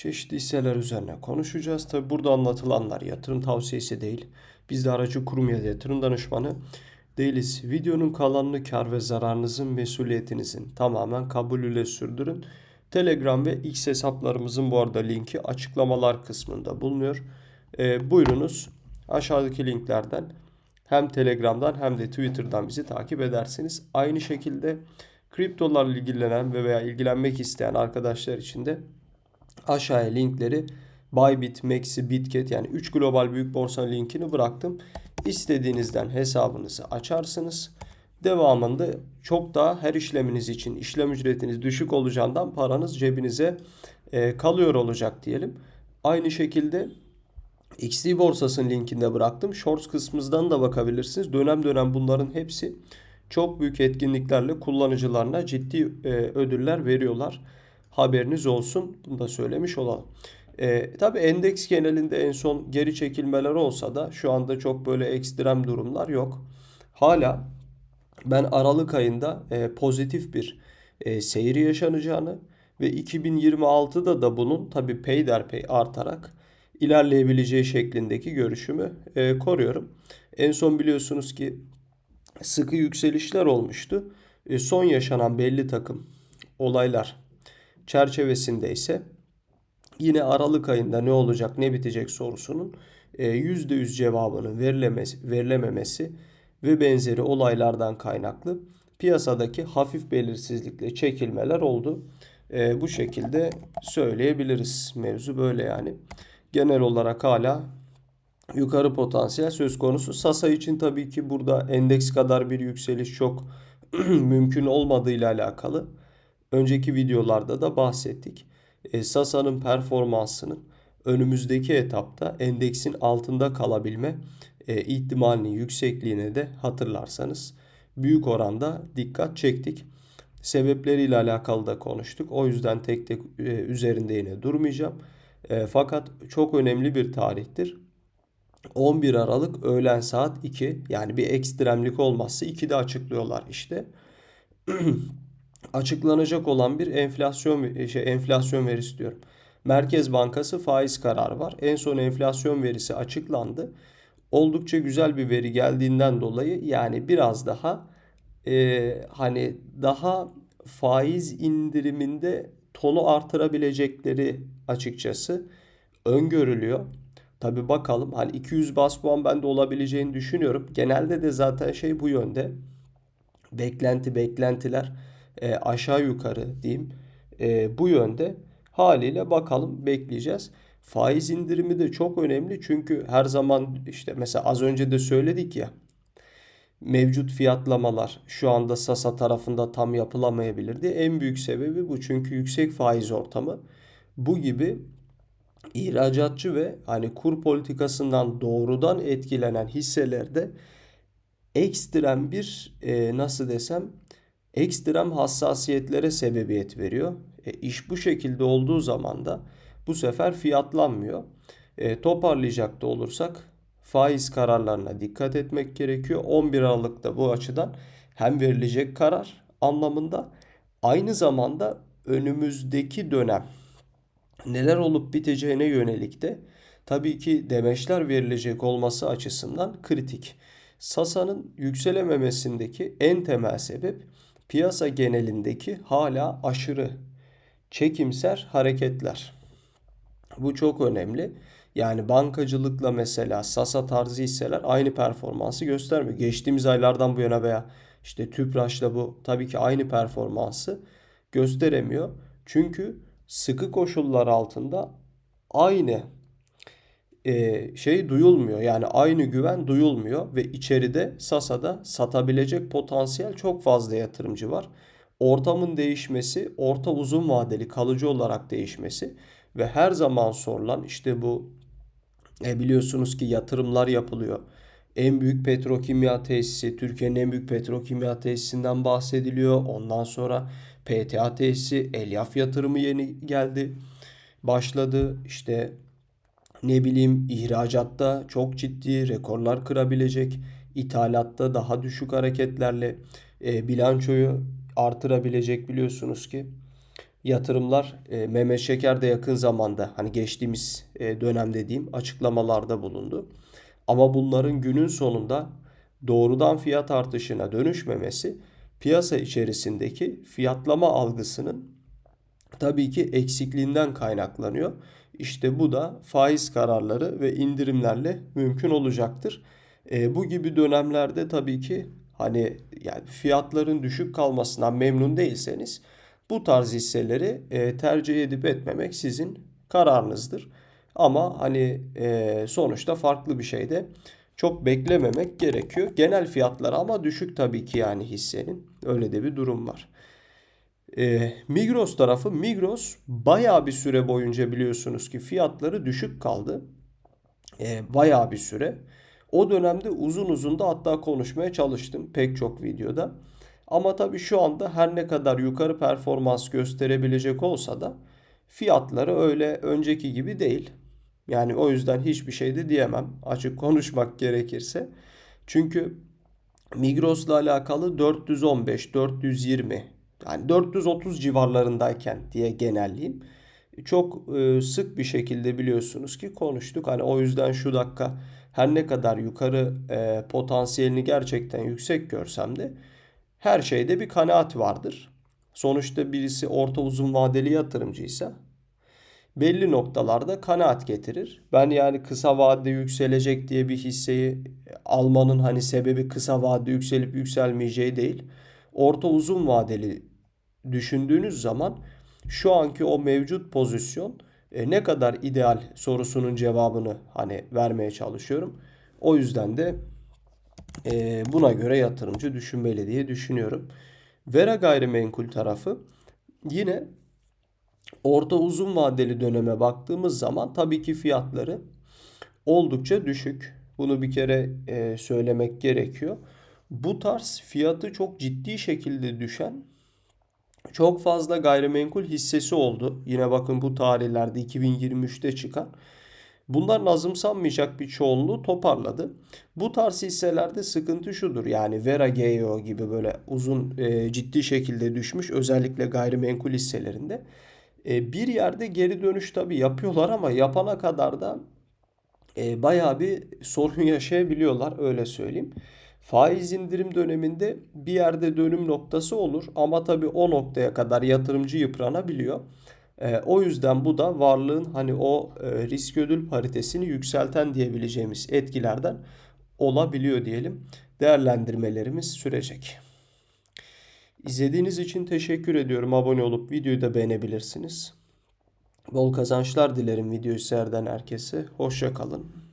Çeşitli hisseler üzerine konuşacağız. Tabi burada anlatılanlar yatırım tavsiyesi değil. Biz de aracı kurum ya da yatırım danışmanı değiliz. Videonun kalanını kar ve zararınızın mesuliyetinizin tamamen kabulüyle sürdürün. Telegram ve X hesaplarımızın bu arada linki açıklamalar kısmında bulunuyor. E, buyurunuz aşağıdaki linklerden hem Telegram'dan hem de Twitter'dan bizi takip edersiniz. Aynı şekilde kriptolarla ilgilenen ve veya ilgilenmek isteyen arkadaşlar için de aşağıya linkleri Bybit, Maxi, Bitget yani 3 global büyük borsa linkini bıraktım. İstediğinizden hesabınızı açarsınız. Devamında çok daha her işleminiz için işlem ücretiniz düşük olacağından paranız cebinize e, kalıyor olacak diyelim. Aynı şekilde XT borsasının linkinde bıraktım. Shorts kısmından da bakabilirsiniz. Dönem dönem bunların hepsi çok büyük etkinliklerle kullanıcılarına ciddi e, ödüller veriyorlar. Haberiniz olsun. Bunu da söylemiş olalım. E, tabii endeks genelinde en son geri çekilmeler olsa da şu anda çok böyle ekstrem durumlar yok. Hala ben Aralık ayında e, pozitif bir e, seyir yaşanacağını ve 2026'da da bunun tabii peyderpey artarak ilerleyebileceği şeklindeki görüşümü e, koruyorum. En son biliyorsunuz ki sıkı yükselişler olmuştu. E, son yaşanan belli takım olaylar çerçevesinde ise yine Aralık ayında ne olacak ne bitecek sorusunun %100 e, cevabının verilemesi, verilememesi ve benzeri olaylardan kaynaklı piyasadaki hafif belirsizlikle çekilmeler oldu. E, bu şekilde söyleyebiliriz. Mevzu böyle yani. Genel olarak hala yukarı potansiyel söz konusu. Sasa için tabii ki burada endeks kadar bir yükseliş çok mümkün olmadığıyla alakalı. Önceki videolarda da bahsettik. E, Sasa'nın performansının önümüzdeki etapta endeksin altında kalabilme e, ihtimalinin yüksekliğine de hatırlarsanız büyük oranda dikkat çektik. Sebepleriyle alakalı da konuştuk. O yüzden tek tek e, üzerinde yine durmayacağım. Fakat çok önemli bir tarihtir. 11 Aralık öğlen saat 2 yani bir ekstremlik olmazsa 2'de açıklıyorlar işte. Açıklanacak olan bir enflasyon şey enflasyon verisi diyorum. Merkez Bankası faiz kararı var. En son enflasyon verisi açıklandı. Oldukça güzel bir veri geldiğinden dolayı yani biraz daha e, hani daha faiz indiriminde tonu artırabilecekleri açıkçası öngörülüyor. Tabi bakalım hani 200 bas puan bende olabileceğini düşünüyorum. Genelde de zaten şey bu yönde. Beklenti beklentiler e, aşağı yukarı diyeyim e, bu yönde. Haliyle bakalım bekleyeceğiz. Faiz indirimi de çok önemli çünkü her zaman işte mesela az önce de söyledik ya mevcut fiyatlamalar şu anda Sasa tarafında tam yapılamayabilir diye en büyük sebebi bu. Çünkü yüksek faiz ortamı bu gibi ihracatçı ve hani kur politikasından doğrudan etkilenen hisselerde ekstrem bir e, nasıl desem ekstrem hassasiyetlere sebebiyet veriyor. E, iş bu şekilde olduğu zaman da bu sefer fiyatlanmıyor. E, toparlayacak da olursak faiz kararlarına dikkat etmek gerekiyor. 11 Aralık'ta bu açıdan hem verilecek karar anlamında aynı zamanda önümüzdeki dönem neler olup biteceğine yönelik de tabii ki demeçler verilecek olması açısından kritik. Sasa'nın yükselememesindeki en temel sebep piyasa genelindeki hala aşırı çekimser hareketler. Bu çok önemli. Yani bankacılıkla mesela Sasa tarzı hisseler aynı performansı göstermiyor. Geçtiğimiz aylardan bu yana veya işte Tüpraş'la bu tabii ki aynı performansı gösteremiyor. Çünkü sıkı koşullar altında aynı e, şey duyulmuyor. Yani aynı güven duyulmuyor ve içeride Sasa'da satabilecek potansiyel çok fazla yatırımcı var. Ortamın değişmesi, orta uzun vadeli kalıcı olarak değişmesi ve her zaman sorulan işte bu e, biliyorsunuz ki yatırımlar yapılıyor. En büyük petrokimya tesisi, Türkiye'nin en büyük petrokimya tesisinden bahsediliyor. Ondan sonra PTA tesisi, Elyaf yatırımı yeni geldi. Başladı. İşte ne bileyim ihracatta çok ciddi rekorlar kırabilecek. İthalatta daha düşük hareketlerle e, bilançoyu artırabilecek biliyorsunuz ki. yatırımlar e, Mehmet Şeker de yakın zamanda hani geçtiğimiz e, dönem dediğim açıklamalarda bulundu. Ama bunların günün sonunda doğrudan fiyat artışına dönüşmemesi piyasa içerisindeki fiyatlama algısının tabii ki eksikliğinden kaynaklanıyor. İşte bu da faiz kararları ve indirimlerle mümkün olacaktır. E, bu gibi dönemlerde tabii ki hani yani fiyatların düşük kalmasından memnun değilseniz bu tarz hisseleri e, tercih edip etmemek sizin kararınızdır. Ama hani e, sonuçta farklı bir şey de çok beklememek gerekiyor. Genel fiyatları ama düşük tabii ki yani hissenin. Öyle de bir durum var. E, Migros tarafı Migros bayağı bir süre boyunca biliyorsunuz ki fiyatları düşük kaldı. E, bayağı bir süre. O dönemde uzun uzun da hatta konuşmaya çalıştım pek çok videoda. Ama tabii şu anda her ne kadar yukarı performans gösterebilecek olsa da fiyatları öyle önceki gibi değil. Yani o yüzden hiçbir şey de diyemem açık konuşmak gerekirse. Çünkü Migros'la alakalı 415, 420 yani 430 civarlarındayken diye genelleyeyim. Çok e, sık bir şekilde biliyorsunuz ki konuştuk. Hani o yüzden şu dakika her ne kadar yukarı e, potansiyelini gerçekten yüksek görsem de her şeyde bir kanaat vardır. Sonuçta birisi orta uzun vadeli yatırımcıysa belli noktalarda kanaat getirir. Ben yani kısa vadede yükselecek diye bir hisseyi almanın hani sebebi kısa vadede yükselip yükselmeyeceği değil. Orta uzun vadeli düşündüğünüz zaman şu anki o mevcut pozisyon e, ne kadar ideal sorusunun cevabını hani vermeye çalışıyorum. O yüzden de e, buna göre yatırımcı düşünmeli diye düşünüyorum. Vera gayrimenkul tarafı yine orta uzun vadeli döneme baktığımız zaman tabii ki fiyatları oldukça düşük. Bunu bir kere e, söylemek gerekiyor. Bu tarz fiyatı çok ciddi şekilde düşen çok fazla gayrimenkul hissesi oldu. Yine bakın bu tarihlerde 2023'te çıkan. Bunların azımsanmayacak bir çoğunluğu toparladı. Bu tarz hisselerde sıkıntı şudur. Yani Vera GEO gibi böyle uzun e, ciddi şekilde düşmüş özellikle gayrimenkul hisselerinde. E, bir yerde geri dönüş tabii yapıyorlar ama yapana kadar da e, bayağı bir sorun yaşayabiliyorlar öyle söyleyeyim. Faiz indirim döneminde bir yerde dönüm noktası olur ama tabii o noktaya kadar yatırımcı yıpranabiliyor. E, o yüzden bu da varlığın hani o e, risk ödül paritesini yükselten diyebileceğimiz etkilerden olabiliyor diyelim. Değerlendirmelerimiz sürecek. İzlediğiniz için teşekkür ediyorum. Abone olup videoyu da beğenebilirsiniz. Bol kazançlar dilerim videoyu seyreden herkese. Hoşça kalın.